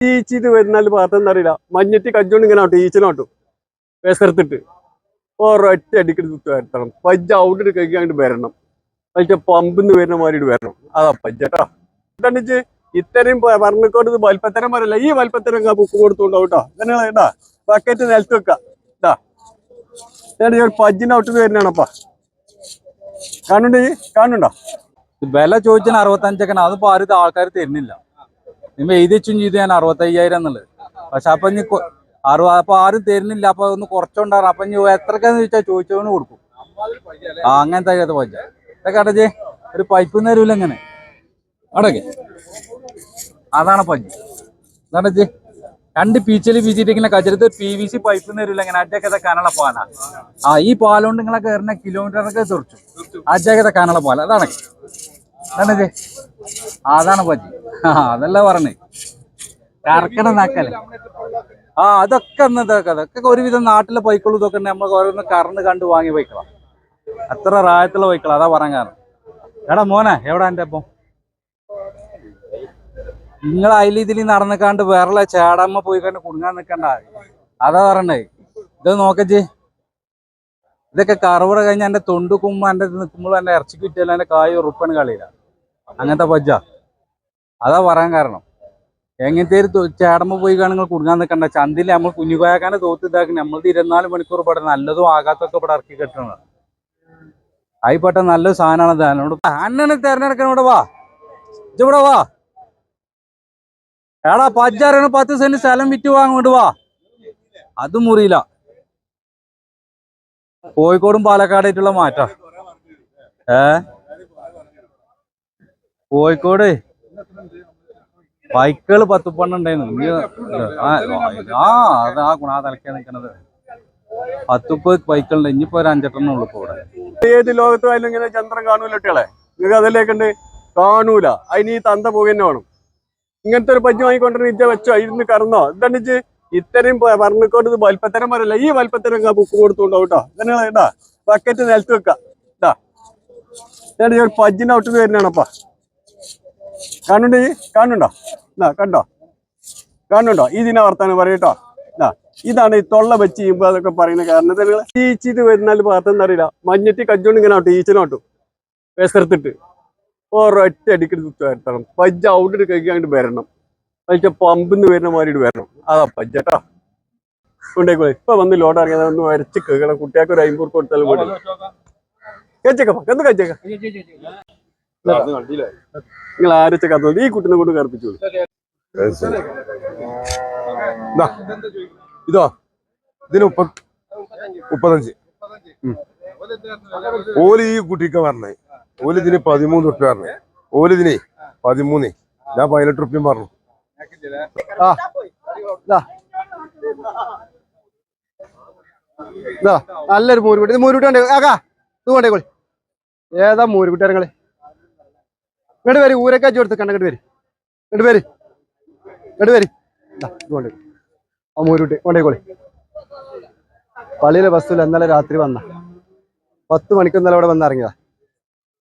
ടീച്ചിട്ട് വരുന്നാൽ പാത്രം അറിയില്ല മഞ്ഞറ്റി കജ്ജോണ്ട് ഇങ്ങനെ ആട്ടും ഈച്ചനോട്ടും വിസർത്തിട്ട് ഒരൊറ്റ അടിക്കടി കുത്തി വരുത്തണം. പജ്ജ ഔട്ടിട്ട് കഴിക്കാണ്ട് വരണം. അതിന്റെ പമ്പിന്ന് വരുന്ന മാതിരി വരണം. അതാ പജ്ജട്ടാ എന്താണെന്ന് ഇത്രയും പറഞ്ഞിക്കോട്ട് വൽപ്പത്തരം പറയല്ല ഈ വൽപ്പത്തരം ബുക്ക് കൊടുത്തോണ്ടാവും കേട്ടോ ബക്കറ്റ് നിലത്ത് വെക്ക. ഇതാ. ഞാൻ ഒരു പജ്ജിന്റെ ഔട്ടിട്ട് വരുന്നതാണപ്പാ കാണുന്നുണ്ട് ഈ? കാണുന്നുണ്ടോ? വില ചോദിച്ചാൽ അറുപത്തഞ്ചൊക്കെ അതിപ്പോ ആരും ആൾക്കാർ തരുന്നില്ല. നിങ്ങൾ എഴുതി വെച്ചും ചെയ്തു ഞാൻ അറുപത്തയ്യായിരം എന്നുള്ളത്. പക്ഷെ അപ്പൊ ഇനി അറുപ അപ്പം ആരും തരുന്നില്ല. അപ്പൊ ഒന്ന് കുറച്ചുണ്ടാകും അപ്പൊ ഇനി എത്രക്കാന്ന് ചോദിച്ചാൽ ചോദിച്ചവന് കൊടുക്കും. ആ അങ്ങനത്തെ അത് പൈസ. ഇതൊക്കെ ഒരു പൈപ്പ് തരൂല എങ്ങനെ അടക്കെ അതാണ് പഞ്ച്. അടച്ചേ രണ്ട് പീച്ചൽ പീച്ചിട്ടിങ്ങനെ കച്ചരത്ത് പി വി സി പൈപ്പ് തരൂല ഇങ്ങനെ. അജക്കത്തെ കനള പാലാ ആ ഈ പാലോണ്ട് നിങ്ങളെ കയറുന്ന കിലോമീറ്ററൊക്കെ തെറിച്ചു അജക്കത്തെ കനള പാല അതാണ്. അതാണേ അതാണ് പഞ്ച്. അതല്ല പറഞ്ഞേ. കറക്കണ ആ അതൊക്കെ എന്നതൊക്കെ അതൊക്കെ ഒരുവിധം നാട്ടിലെ ബൈക്കുകളും ഇതൊക്കെ. നമ്മൾ ഓരോന്ന് കറന്ന് കണ്ട് വാങ്ങി ബൈക്കളാ അത്ര റായത്തുള്ള ബൈക്കളാ അതാ പറയാൻ കാരണം. എടാ മോനെ എവിടാ എന്റെ അപ്പം? നിങ്ങൾ അതിൽ ഇതിൽ നടന്നിക്കാണ്ട് വേറെ ചേടമ്മ പോയി കണ്ട് കുടുങ്ങാൻ നിൽക്കണ്ട അതാ പറയണ്ടേ ഇത് നോക്കച്ചേ ഇതൊക്കെ കറവട കഴിഞ്ഞ എന്റെ തൊണ്ട് കുമ്പ് എന്റെ നിൽക്കുമ്പോൾ എന്റെ ഇറച്ചി കിട്ടിയാലും എന്റെ കായ് ഉറുപ്പൻ കളിയില്ല അങ്ങനത്തെ പജ്ജ. അതാ പറയാൻ കാരണം. എങ്ങനത്തെ ഒരു ചേടമ്മ പോയി കാണുങ്ങൾ കുടുങ്ങാൻ നിൽക്കണ്ട ചന്തിൽ നമ്മൾ കുഞ്ഞുകോയാക്കാനെ തോത്ത് ഇതാക്കി. നമ്മൾ ഇരുപത്തിനാല് മണിക്കൂർ ഇവിടെ നല്ലതും ആകാത്തൊക്കെ ഇവിടെ ഇറക്കി കെട്ടണം ആയിപ്പെട്ട നല്ല സാധനമാണ് അതിനോട് അണ്ണനെ തെരഞ്ഞെടുക്കണം ഇവിടെ വാ. ഇവിടെ വാ. എടാ പജ്ജാറാണ് പത്ത് സെന്റ് സ്ഥലം വിറ്റ് വാങ്ങോട്ട് വാ. അത് മുറിയില്ല. കോഴിക്കോടും പാലക്കാടായിട്ടുള്ള മാറ്റം. ഏ? കോഴിക്കോട്? ബൈക്കുകൾ പത്ത് പണ്ണുണ്ടായിരുന്നു ആ അത് ആ ഗുണ തലക്കാ നിൽക്കണത് പത്തുപ്പ് ബൈക്കുകളുണ്ട്. ഇനിയിപ്പോ ഒരു അഞ്ചെട്ടെണ്ണം ഉള്ളു ഇവിടെ. ഏത് ലോകത്തുമായാലും ഇങ്ങനെ ചന്ദ്രൻ കാണൂല കുട്ടികളെ. നിങ്ങൾക്ക് അതിലേക്കുണ്ട് കാണൂല. അതിന് ഈ തന്ത പോകുക തന്നെ വേണം. ഇങ്ങനത്തെ ഒരു പജ്ജ് വാങ്ങിക്കൊണ്ടിരുന്ന ഇജ്ജ വെച്ചോ? ഇരുന്ന് കറന്നോ? എന്താണിച്ച് ഇത്രയും പറഞ്ഞിക്കൊണ്ട് ഇത് വൽപ്പത്തരം പറയല്ല? ഈ വൽപ്പത്തരം ബുക്ക് കൊടുത്തുണ്ടാവും കേട്ടോ ഇതന്നെ ബക്കറ്റ് നിലത്ത് വെക്കാം. ഇതാ. ഞാൻ പജ്ജിന്റെ ഔട്ടിട്ട് വരുന്നതാണപ്പാ. കാണുന്നുണ്ട് ഈ? കാണുന്നുണ്ടോ? എന്നാ കണ്ടോ? കാണുന്നുണ്ടോ? ഇതിനെ വർത്താനം പറയട്ടോ എന്നാ ഇതാണ് ഈ തൊള്ള വെച്ച് ചെയ്യുമ്പോ അതൊക്കെ പറയുന്ന കാരണം നിങ്ങൾ ടീച്ചിട്ട് വരുന്നാൽ പാത്രം അറിയില്ല മഞ്ഞട്ടി കജ്ജോണ്ട് ഇങ്ങനെ ആട്ടും. ഈച്ചനോട്ടും വിസർത്തിട്ട് ഒരൊറ്റ അടിക്കടി കുത്തി വരത്തണം. പജ്ജ ഔട്ടിട്ട് കഴിക്കാണ്ട് വരണം. പക്ഷെ പമ്പിന്ന് വരുന്ന മാതിരി വരണം. അതാ പജ്ജട്ടോ കൊണ്ടേക്കോളെ. ഇപ്പൊ വന്ന് ലോഡ് ഇറങ്ങിയത് ഒന്ന് വരച്ച് കേൾക്കണം കുട്ടികൾക്ക് ഒരു അമ്പൂർ കൊടുത്താലും കൂടി കച്ചക്കപ്പ എന്ത് കച്ചക്ക നിങ്ങൾ ആരൊക്കെ കത്തുന്നത്? ഈ കുട്ടിനെ കൊണ്ട് കറുപ്പിച്ചോളൂ. ദാ, ഇതോ ഇതിന് മുപ്പ മുപ്പത്തഞ്ച്. ഓൽ ഈ കുട്ടിക്ക് പറഞ്ഞേ. ഓൽ ഇതിന് പതിമൂന്ന് റുപ്യ പറഞ്ഞേ. ഓൽ ഇതിനെ പതിമൂന്ന്. ഞാൻ പതിനെട്ട് റുപ്യം പറഞ്ഞു. നല്ലൊരു മൂരുകുട്ടി. ഇത് മൂരുകുട്ടി ആകാ ആക്കാ ഇത് കൊണ്ടേ കോളി ഏതാ മൂരുകുട്ടി ഇറങ്ങൾ ഇങ്ങോട്ട് വരും ഊരൊക്കെ അച്ചു കൊടുത്ത് കണ്ട വരും. ഇങ്ങോട്ട് വരും. ഇങ്ങോട്ട് വരും. കൊണ്ടേ ആ മൂരുകുട്ടി കൊണ്ടേ പള്ളിയിലെ ബസ്സിൽ ഇന്നലെ രാത്രി വന്ന. പത്ത് മണിക്ക് ഇവിടെ വന്നിറങ്ങിയതാ.